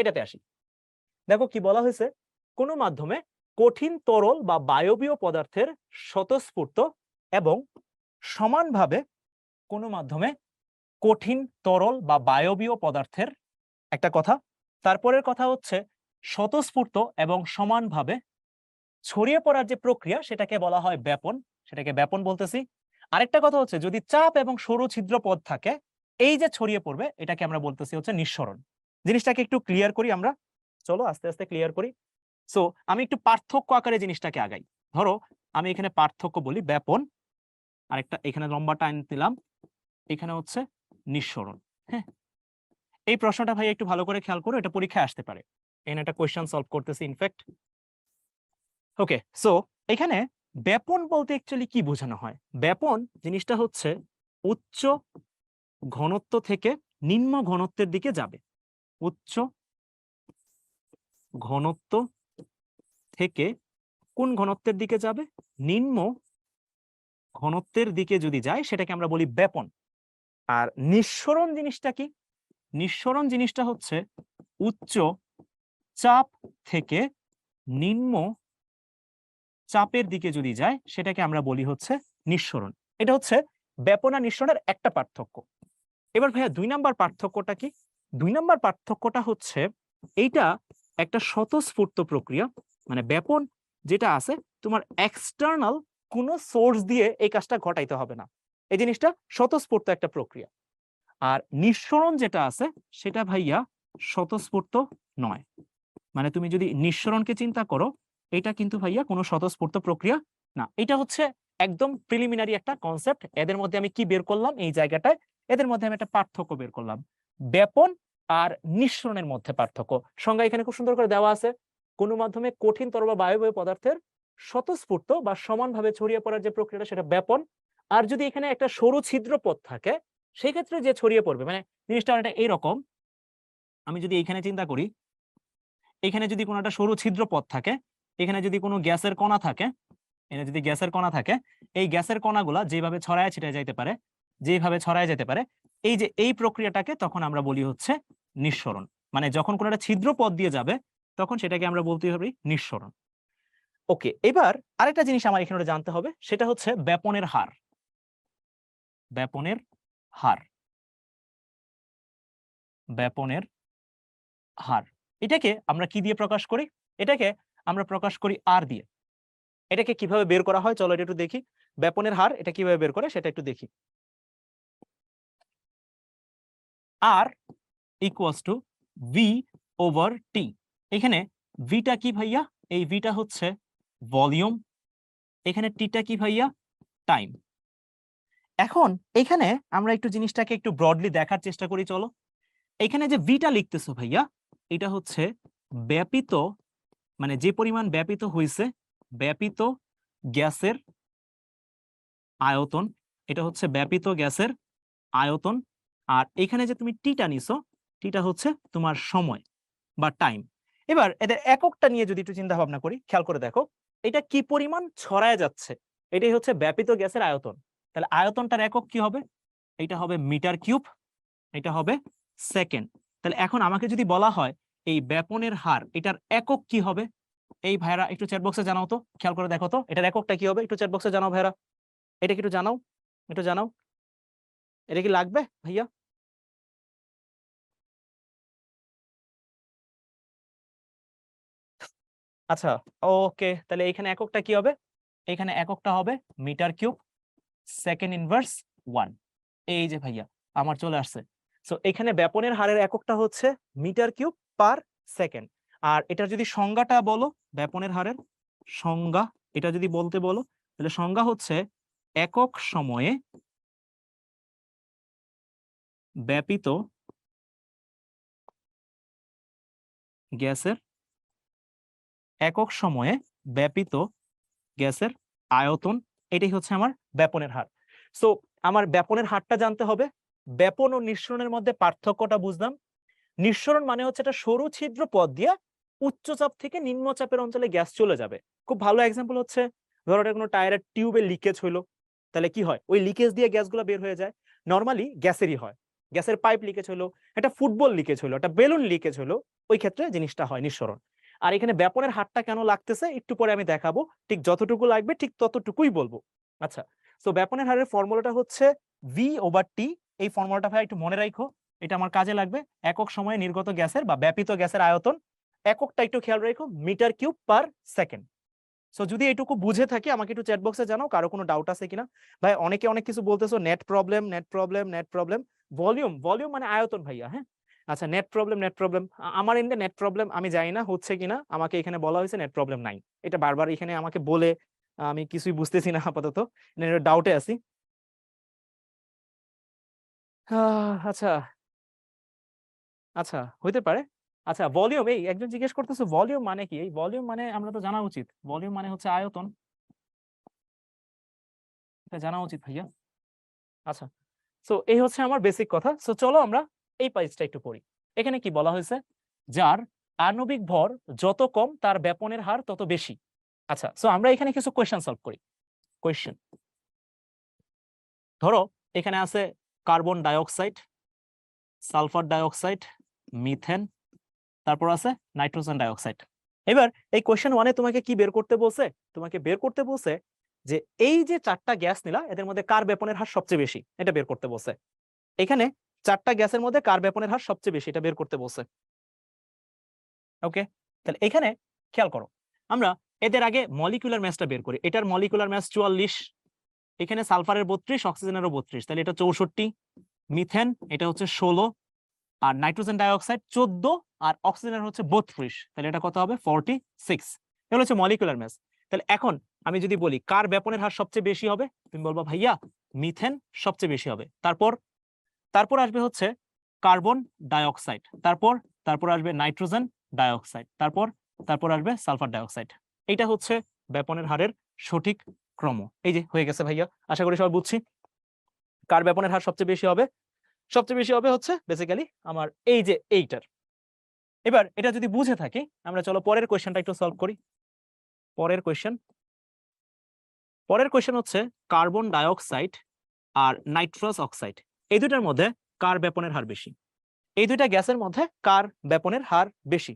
এটাতে আসি। দেখো কি বলা হয়েছে? কোনো মাধ্যমে কঠিন তরল বা বায়বীয় পদার্থের স্বতঃস্ফূর্ত এবং সমানভাবে কোনো মাধ্যমে কঠিন তরল বা বায়বীয় পদার্থের একটা কথা। তারপরের কথা হচ্ছে স্বতঃস্ফূর্ত এবং সমানভাবে ছড়িয়ে পড়ার যে প্রক্রিয়া সেটাকে বলা হয় ব্যাপন, সেটাকে ব্যাপন বলতেছি। আরেকটা কথা হচ্ছে যদি চাপ এবং সরু ছিদ্র পদ থাকে, এই যে ছড়িয়ে পড়বে, এটাকে আমরা বলতেছি হচ্ছে নিঃসরণ। জিনিসটাকে একটু ক্লিয়ার করি আমরা। চলো আস্তে আস্তে ক্লিয়ার করি। সো আমি একটু পার্থক্য আকারে জিনিসটাকে আগাই। ধরো, আমি এখানে পার্থক্য বলি ব্যাপন। আরেকটা, এখানে লম্বা টাইম দিলাম। এখানে হচ্ছে নিঃসরণ। হ্যাঁ? এই প্রশ্নটা ভাই একটু ভালো করে খেয়াল করো, এটা পরীক্ষায় আসতে পারে। এখানে একটা কোয়েশ্চেন সলভ করতেছি ইনফ্যাক্ট ওকে সো এখানে ব্যাপন বলতে অ্যাকচুয়ালি কি বোঝানো হয়? ব্যাপন জিনিসটা হচ্ছে উচ্চ ঘনত্ব থেকে নিম্ন ঘনত্বের দিকে যাবে। উচ্চ ঘনত্ব থেকে কোন ঘনত্বের দিকে যাবে? নিম্ন ঘনত্বের দিকে যদি যায়, সেটাকে আমরা বলি ব্যাপন। আর নিঃসরণ জিনিসটা কি? নিঃসরণ জিনিসটা হচ্ছে উচ্চ চাপ থেকে নিম্ন চাপের দিকে যদি যায়, সেটাকে আমরা বলি হচ্ছে নিঃসরণ। এটা হচ্ছে ব্যাপন আর নিঃসরণের একটা পার্থক্য। এবার ভাইয়া দুই নাম্বার পার্থক্যটা কি? দুই নাম্বার পার্থক্যটা হচ্ছে এইটা একটা স্বতঃস্ফূর্ত প্রক্রিয়া মানে ব্যাপন যেটা আছে, তোমার এক্সটার্নাল কোনো সোর্স দিয়ে এই কাজটা ঘটাইতে হবে না। এই জিনিসটা স্বতঃস্ফূর্ত একটা প্রক্রিয়া। আর নিঃসরণ যেটা আছে, সেটা ভাইয়া স্বতঃস্ফূর্ত নয়। মানে তুমি যদি নিঃসরণকে চিন্তা করো, এটা কিন্তু ভাইয়া কোনো স্বতঃস্ফূর্ত প্রক্রিয়া না। এটা হচ্ছে একদম প্রিলিমিনারি একটা কনসেপ্ট এদের মধ্যে আমি কি বের করলাম? এই জায়গাটায় এদের মধ্যে আমি একটা পার্থক্য বের করলাম। ব্যাপন আর নিঃসরণের মধ্যে পার্থক্য। সংজ্ঞা এখানে খুব সুন্দর করে দেওয়া আছে। কোনো মাধ্যমে কঠিন তরল বা বায়বীয় পদার্থের স্বতঃস্ফূর্ত বা সমানভাবে ছড়িয়ে পড়ার যে প্রক্রিয়াটা, সেটা ব্যাপন। আর যদি এখানে একটা সরু ছিদ্র পথ থাকে সেই ক্ষেত্রে যে ছড়িয়ে পড়বে মানে জিনিসটা অনেকটা এইরকম আমি যদি এইখানে চিন্তা করি, এখানে যদি কোনো একটা সরু ছিদ্র পথ থাকে, এখানে যদি কোনো গ্যাসের কণা থাকে, এখানে যদি গ্যাসের কণা থাকে, এই গ্যাসের কণাগুলা যেভাবে ছড়ায় ছিটায় যাইতে পারে। যেভাবে ছড়ায় যেতে পারে এই যে, এই প্রক্রিয়াটাকে তখন আমরা বলি হচ্ছে নিঃসরণ। মানে যখন কোনো একটা ছিদ্র পথ দিয়ে যাবে, তখন সেটাকে আমরা বলতে হবে নিঃসরণ। ওকে, এবার আরেকটা জিনিস আমার এখানে জানতে হবে, সেটা হচ্ছে ব্যাপনের হার। ব্যাপনের হার। ব্যাপনের হার। এটাকে আমরা কি দিয়ে প্রকাশ করি? এটাকে আমরা প্রকাশ করি আর দিয়ে। এটাকে কীভাবে বের করা হয়? চলো এটা একটু দেখি। ব্যাপনের হার, এটা কীভাবে বের করে? সেটা একটু দেখি। আর equals to v over t এখানে ভিটা কি ভাইয়া? এই ভিটা হচ্ছে ভলিউম। এখানে টিটা কি ভাইয়া? টাইম। এখন এখানে আমরা একটু জিনিসটাকে একটু ব্রডলি দেখার চেষ্টা করি, চলো। এখানে যে ভিটা লিখতেছো ভাইয়া, এটা হচ্ছে ব্যাপিত মানে যে পরিমাণ ব্যাপিত হয়েছে ব্যাপিত গ্যাসের আয়তন, এটা হচ্ছে ব্যাপিত গ্যাসের আয়তন আর এখানে যে তুমি টিটা নিছো টিটা হচ্ছে তোমার সময় বা টাইম এবার এদের এককটা নিয়ে যদি একটু চিন্তা ভাবনা করি, খেয়াল করে দেখো, এটা কি পরিমাণ ছড়ায় যাচ্ছে? এটাই হচ্ছে ব্যাপিত গ্যাসের আয়তন। তাহলে আয়তনটার একক কি হবে? এটা হবে মিটার কিউব, এটা হবে সেকেন্ড। তাহলে এখন আমাকে যদি বলা হয়, এই ব্যাপনের হার, এটার একক কি হবে? এই ভাইরা একটু চ্যাট বক্সে জানাও তো, খেয়াল করে দেখো তো, এটার এককটা কি হবে? একটু চ্যাট বক্সে জানাও ভাইরা এটা কি একটু জানাও? একটু জানাও। এটা কি লাগবে ভাইয়া? আচ্ছা ওকে। তাহলে এখানে এককটা কি হবে? এখানে এককটা হবে metre cube second inverse one এই যে ভাইয়া, আমার চলে আসছে। সো এখানে ব্যাপনের হারের এককটা হচ্ছে মিটার কিউব পার সেকেন্ড আর এটার যদি সংজ্ঞাটা বলো, ব্যাপনের হারের সংজ্ঞা, এটা যদি বলতে বলো, তাহলে সংজ্ঞা হচ্ছে একক সময়ে ব্যাপিত গ্যাসের একক সময়ে ব্যাপিত গ্যাসের আয়তন, এটাই হচ্ছে আমার ব্যাপনের হার। সো আমার ব্যাপনের হারটা জানতে হবে। ব্যাপন ও নিঃসরণের মধ্যে পার্থক্যটা বুঝলাম। নিঃসরণ মানে হচ্ছে একটা সরু ছিদ্র পথ দিয়ে উচ্চচাপ থেকে নিম্নচাপের অঞ্চলে গ্যাস চলে যাবে। খুব ভালো এক্সাম্পল হচ্ছে, ধরো কোনো টায়ারের টিউবে লিকেজ হইল, তাহলে কি হয়? ওই লিকেজ দিয়ে গ্যাসগুলো বের হয়ে যায়। নর্মালি গ্যাসেরই হয়। গ্যাসের পাইপ লিকেজ হলো একটা ফুটবল লিকেজ হলো একটা বেলুন লিকেজ হলো ওই ক্ষেত্রে জিনিসটা হয় নিঃসরণ। আর এখানে ব্যাপনের হারটা কেন লাগতেছে একটু পরে আমি দেখাবো। ঠিক যতটুকু লাগবে ঠিক ততটুকুই বলব। আচ্ছা তো ব্যাপনের হারের ফর্মুলাটা হচ্ছে ভি ওভার টি এই ফর্মুলাটা ভাই একটু মনে রাখো এটা আমার কাজে লাগবে। একক সময়ে নির্গত গ্যাসের বা ব্যাপিত গ্যাসের আয়তন এককটা একটু খেয়াল রাখো metre cube per second. So যদি এটুকু বুঝে থাকি, আমাকে একটু চ্যাট বক্সে জানাও, কারও কোনো ডাউট আছে কিনা? ভাই, অনেকে অনেক কিছু বলতেছো net problem net problem net problem volume volume মানে আয়তন ভাইয়া হ্যাঁ? আচ্ছা নেট প্রবলেম নেট প্রবলেম আমার এন্ডে নেট প্রবলেম আমি জানি না হচ্ছে কিনা, আমাকে এখানে বলা হয়েছে নেট প্রবলেম নাই। এটা বারবার এখানে আমাকে বলে আমি কিছুই বুঝতেছি না আপাতত। ডাউটে আছি। আচ্ছা। আচ্ছা হইতে পারে। আচ্ছা ভলিউম এই একজন জিজ্ঞেস করতেছে ভলিউম মানে কি? এই ভলিউম মানে আমরা তো জানা উচিত। ভলিউম মানে হচ্ছে আয়তন। জানা উচিত, ভাইয়া। আচ্ছা। সো এই হচ্ছে আমার বেসিক কথা। সো চলো আমরা এই পাইজটা একটু পড়ি। এখানে কি বলা হয়েছে? যার আণবিক ভর যত কম, তার ব্যাপনের হার তত বেশি। আচ্ছা সো আমরা এখানে কিছু কোয়েশ্চেন সলভ করি। কোয়েশ্চেন ধরো, এখানে আছে carbon dioxide, sulphur dioxide, methane, তারপর আছে নাইট্রোজেন ডাইঅক্সাইড। এবার এই কোয়েশ্চেন ওয়ানে তোমাকে কি বের করতে বলছে? তোমাকে বের করতে বলছে যে এই যে চারটা গ্যাস নিলা, এদের মধ্যে কার ব্যাপনের হার সবচেয়ে বেশি? এটা বের করতে বলছে। এখানে চারটা গ্যাসের মধ্যে কার ব্যাপনের হার সবচেয়ে বেশি? এটা বের করতে বলছে। ওকে তাহলে এখানে খেয়াল করো, আমরা এদের আগে মলিকুলার ম্যাচটা বের করি। এটার মলিকুলার ম্যাস চুয়াল্লিশ, এখানে সালফারের বত্রিশ, অক্সিজেনেরও বত্রিশ। তাহলে এটা চৌষট্টি মিথেন এটা হচ্ছে ষোলো, আর নাইট্রোজেন ডাইঅক্সাইড চোদ্দ, আর অক্সিজেনের হচ্ছে বত্রিশ। তাহলে এটা কত হবে? ফর্টি সিক্স এগুলো হচ্ছে মলিকুলার ম্যাস তাহলে এখন আমি যদি বলি, কার ব্যাপনের হার সবচেয়ে বেশি হবে? তুমি বলব, ভাইয়া মিথেন সবচেয়ে বেশি হবে। তারপর তারপর আসবে হচ্ছে কার্বন ডাইঅক্সাইড, তারপর তারপর আসবে নাইট্রোজেন ডাইঅক্সাইড, তারপর তারপর আসবে সালফার ডাইঅক্সাইড। এটা হচ্ছে ব্যাপনের হারের সঠিক ক্রম। এই যে, হয়ে গেছে ভাইয়া, আশা করি সবাই বুঝছি। কার ব্যাপনের হার সবচেয়ে বেশি হবে? সবচেয়ে বেশি হবে হচ্ছে বেসিক্যালি আমার এই যে, এইটার। এবার, এটা যদি বুঝে থাকি, আমরা চলো পরের কোয়েশ্চেনটা একটু সলভ করি। পরের কোয়েশ্চেন পরের কোয়েশ্চেন হচ্ছে কার্বন ডাইঅক্সাইড আর নাইট্রাস অক্সাইড। এই দুইটার মধ্যে কার ব্যাপনের হার বেশি? এই দুইটা গ্যাসের মধ্যে কার ব্যাপনের হার বেশি?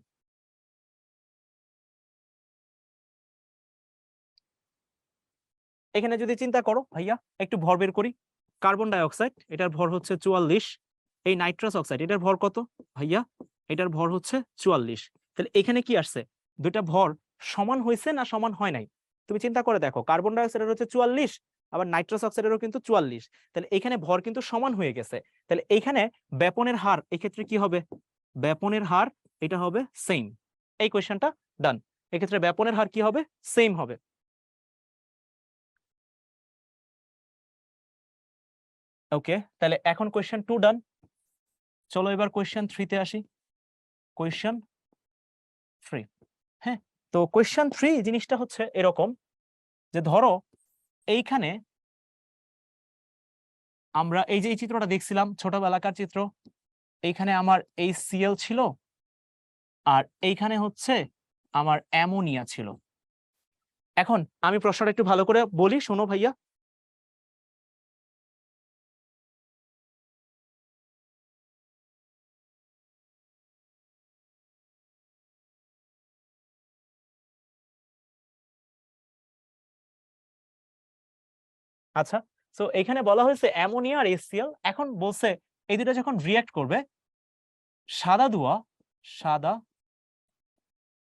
এখানে যদি চিন্তা করো ভাইয়া, একটু ভর বের করি। কার্বন ডাইঅক্সাইড, এটার ভর হচ্ছে চুয়াল্লিশ। এই নাইট্রাস অক্সাইড, এটার ভর কত ভাইয়া? এটার ভর হচ্ছে চুয়াল্লিশ। তাহলে এখানে কি আসছে? দুইটা ভর সমান হয়েছে না সমান হয় নাই? তুমি চিন্তা করে দেখো, কার্বন ডাইঅক্সাইডের হচ্ছে চুয়াল্লিশ আবার নাইট্রাস অক্সাইডেরও কিন্তু চুয়াল্লিশ। তাহলে এখানে ভর কিন্তু সমান হয়ে গেছে। তাহলে এখানে ব্যাপনের হার এক্ষেত্রে কি হবে? ব্যাপনের হার এটা হবে সেম এই কোয়েশ্চেনটা ডান এক্ষেত্রে ব্যাপনের হার কি হবে? সেম হবে। ওকে তাহলে এখন কোয়েশ্চেন টু ডান চলো এবার কোয়েশ্চেন থ্রিতে আসি। কোয়েশ্চেন থ্রি হ্যাঁ তো কোয়েশ্চেন থ্রি জিনিসটা হচ্ছে এরকম যে ধরো এইখানে আমরা এই যে এই চিত্রটা দেখছিলাম, ছোটবেলাকার চিত্র, এইখানে আমার এই সিএল ছিল আর এইখানে হচ্ছে আমার অ্যামোনিয়া ছিল। এখন আমি প্রশ্নটা একটু ভালো করে বলি, শোনো ভাইয়া। আচ্ছা সো এখানে বলা হয়েছে অ্যামোনিয়া আর এসিএল এখন বলছে এই দুটো যখন রিয়াক্ট করবে, সাদা ধোঁয়া সাদা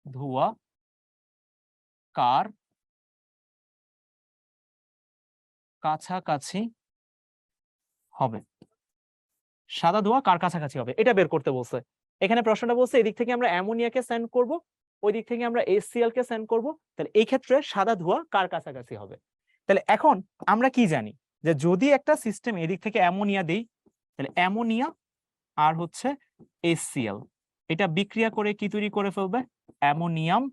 ধোঁয়া কার কাছাকাছি হবে? সাদা ধোঁয়া কার কাছাকাছি হবে? এটা বের করতে বলছে। এখানে প্রশ্নটা বলছে, এদিক থেকে আমরা অ্যামোনিয়াকে সেন্ড করব ওই দিক থেকে আমরা এসিএল কে সেন্ড করব, তাহলে এই ক্ষেত্রে সাদা ধোঁয়া কার কাছাকাছি হবে? তাহলে এখন আমরা কি জানি? যে যদি একটা সিস্টেম এদিক থেকে অ্যামোনিয়া দেই, তাহলে অ্যামোনিয়া আর হচ্ছে এসিএল এটা বিক্রিয়া করে কি তৈরি করে ফেলবে? অ্যামোনিয়াম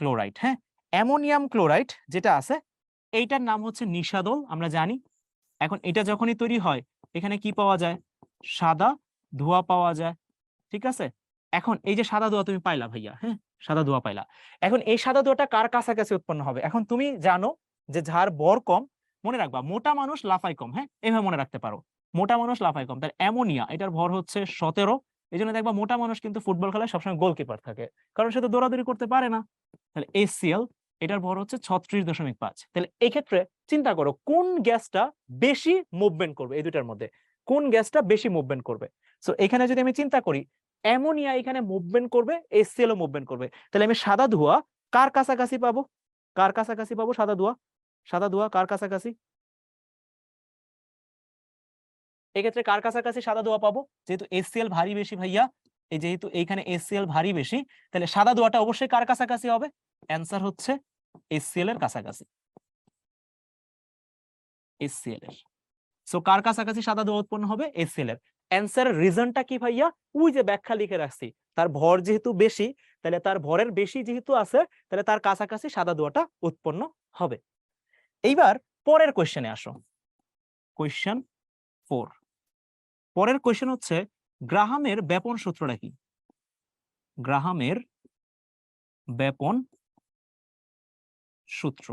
ক্লোরাইড হ্যাঁ? অ্যামোনিয়াম ক্লোরাইড যেটা আছে, এইটার নাম হচ্ছে নিশাদল আমরা জানি। এখন এটা যখনই তৈরি হয়, এখানে কি পাওয়া যায়? সাদা ধোঁয়া পাওয়া যায়, ঠিক আছে? এখন এই যে সাদা ধোঁয়া তুমি পাইলা ভাইয়া হ্যাঁ? সাদা ধোঁয়া পাইলা। এখন এই সাদা ধোয়াটা কার কাছাকাছি উৎপন্ন হবে? এখন তুমি জানো যে যার বর কম, মনে রাখবা মোটা মানুষ লাফাই কম হ্যাঁ? এভাবে মনে রাখতে পারো। মোটা মানুষ লাফায় কম। তাহলে অ্যামোনিয়া, এটার ভর হচ্ছে সতেরো। এই জন্য দেখবা মোটা মানুষ কিন্তু ফুটবল খেলায় সবসময় গোলকিপার থাকে। কারণ সে তো দৌড়াদৌড়ি করতে পারে না। তাহলে এসিএল এটার ভর হচ্ছে ছত্রিশ দশমিক পাঁচ। তাহলে এই ক্ষেত্রে চিন্তা করো কোন গ্যাসটা বেশি মুভমেন্ট করবে এই দুটার মধ্যে? কোন গ্যাসটা বেশি মুভমেন্ট করবে? সো এখানে যদি আমি চিন্তা করি, অ্যামোনিয়া এখানে মুভমেন্ট করবে এসিএল ও মুভমেন্ট করবে। তাহলে আমি সাদা ধোঁয়া কার কাছাকাছি পাবো? কার কাছাকাছি পাবো সাদা ধোঁয়া? সাদা ধোঁয়া কার কাছাকাছি? এক্ষেত্রে কার কাছাকাছি সাদা ধোঁয়া পাবো? যেহেতু এসসিএল ভারী বেশি ভাইয়া, এই যেহেতু এইখানে এসসিএল ভারী বেশি, তাহলে সাদা ধোঁয়াটা অবশ্যই কার কাছাকাছি হবে? অ্যান্সার হচ্ছে এসসিএল এর কাছাকাছি। এসসিএল এর। সো কার কাছাকাছি সাদা ধোঁয়া উৎপন্ন হবে? এসসিএল এর। অ্যান্সারের রিজনটা কি ভাইয়া? ওই যে ব্যাখ্যা লিখে রাখছি। তার ভর যেহেতু বেশি, তাহলে তার ভরের বেশি যেহেতু আছে, তাহলে তার কাছাকাছি সাদা ধোঁয়াটা উৎপন্ন হবে। এইবার পরের কোয়েশ্চেনে আসো। কোয়েশ্চেন ফোর পরের কোয়েশ্চেন হচ্ছে, গ্রাহামের ব্যাপন সূত্রটা কি? গ্রাহামের ব্যাপন সূত্র।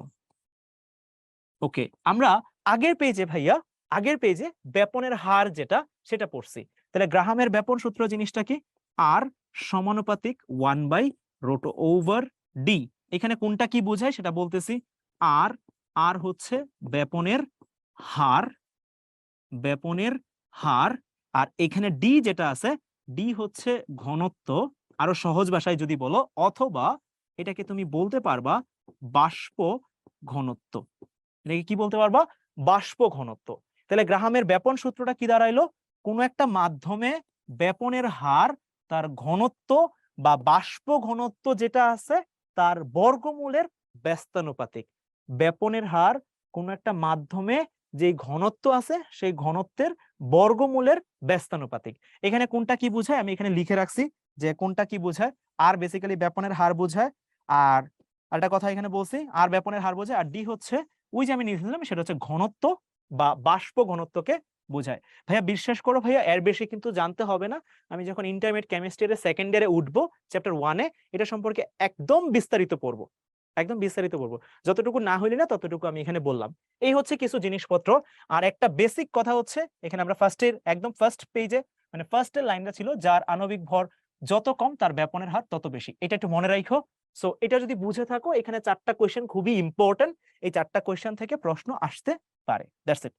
ওকে আমরা আগের পেজে ভাইয়া, আগের পেজে ব্যাপনের হার যেটা, সেটা পড়ছি। তাহলে গ্রাহামের ব্যাপন সূত্র জিনিসটা কি? আর সমানুপাতিক ওয়ান বাই রোটো ওভার ডি এখানে কোনটা কি বোঝায় সেটা বলতেছি। আর আর হচ্ছে ব্যাপনের হার ব্যাপনের হার, আর এখানে ডি যেটা আছে ডি হচ্ছে ঘনত্ব। আরও সহজ ভাষায় যদি বলো, অথবা এটাকে তুমি বলতে পারবা, বাষ্প ঘনত্ব। এটাকে কি বলতে পারবা? বাষ্প ঘনত্ব। তাহলে গ্রাহামের ব্যাপন সূত্রটা কি দাঁড়াইলো? কোনো একটা মাধ্যমে ব্যাপনের হার, তার ঘনত্ব বা বাষ্প ঘনত্ব যেটা আছে, তার বর্গমূলের ব্যস্তানুপাতিক। ব্যাপনের হার কোন একটা মাধ্যমে যে ঘনত্ব আছে, সেই ঘনত্বের বর্গমূলের ব্যস্তানুপাতিক। এখানে কোনটা কি বোঝায়? আমি এখানে লিখে রাখছি যে কোনটা কি বোঝায়? আর বেসিক্যালি ব্যাপনের হার বোঝায়। আর একটা কথা এখানে বলছি আর ব্যাপনের হার বোঝায়। আর ডি হচ্ছে ওই যে আমি লিখেছিলাম সেটা হচ্ছে ঘনত্ব বা বাষ্প ঘনত্বকে বোঝায়। ভাইয়া বিশ্বাস করো ভাইয়া, এর বেশি কিন্তু জানতে হবে না। আমি যখন ইন্টারমিডিয়েট কেমিস্ট্রির সেকেন্ড ইয়ারে উঠবো চ্যাপ্টার ওয়ানে এটা সম্পর্কে একদম বিস্তারিত পড়ব। একদম বিস্তারিত বলব। যতটুকু না হইলে না ততটুকু আমি এখানে বললাম। এই হচ্ছে কিছু জিনিসপত্র। আর একটা বেসিক কথা হচ্ছে, এখানে আমরা ফার্স্টের একদম ফার্স্ট পেজে মানে ফার্স্টের লাইনটা ছিল, যার আণবিক ভর যত কম, তার ব্যাপনের হার তত বেশি। এটা একটু মনে রাখো সো এটা যদি বুঝে থাকো, এখানে চারটা কোয়েশ্চেন খুবই ইম্পর্টেন্ট এই চারটা কোয়েশ্চেন থেকে প্রশ্ন আসতে পারে। That's it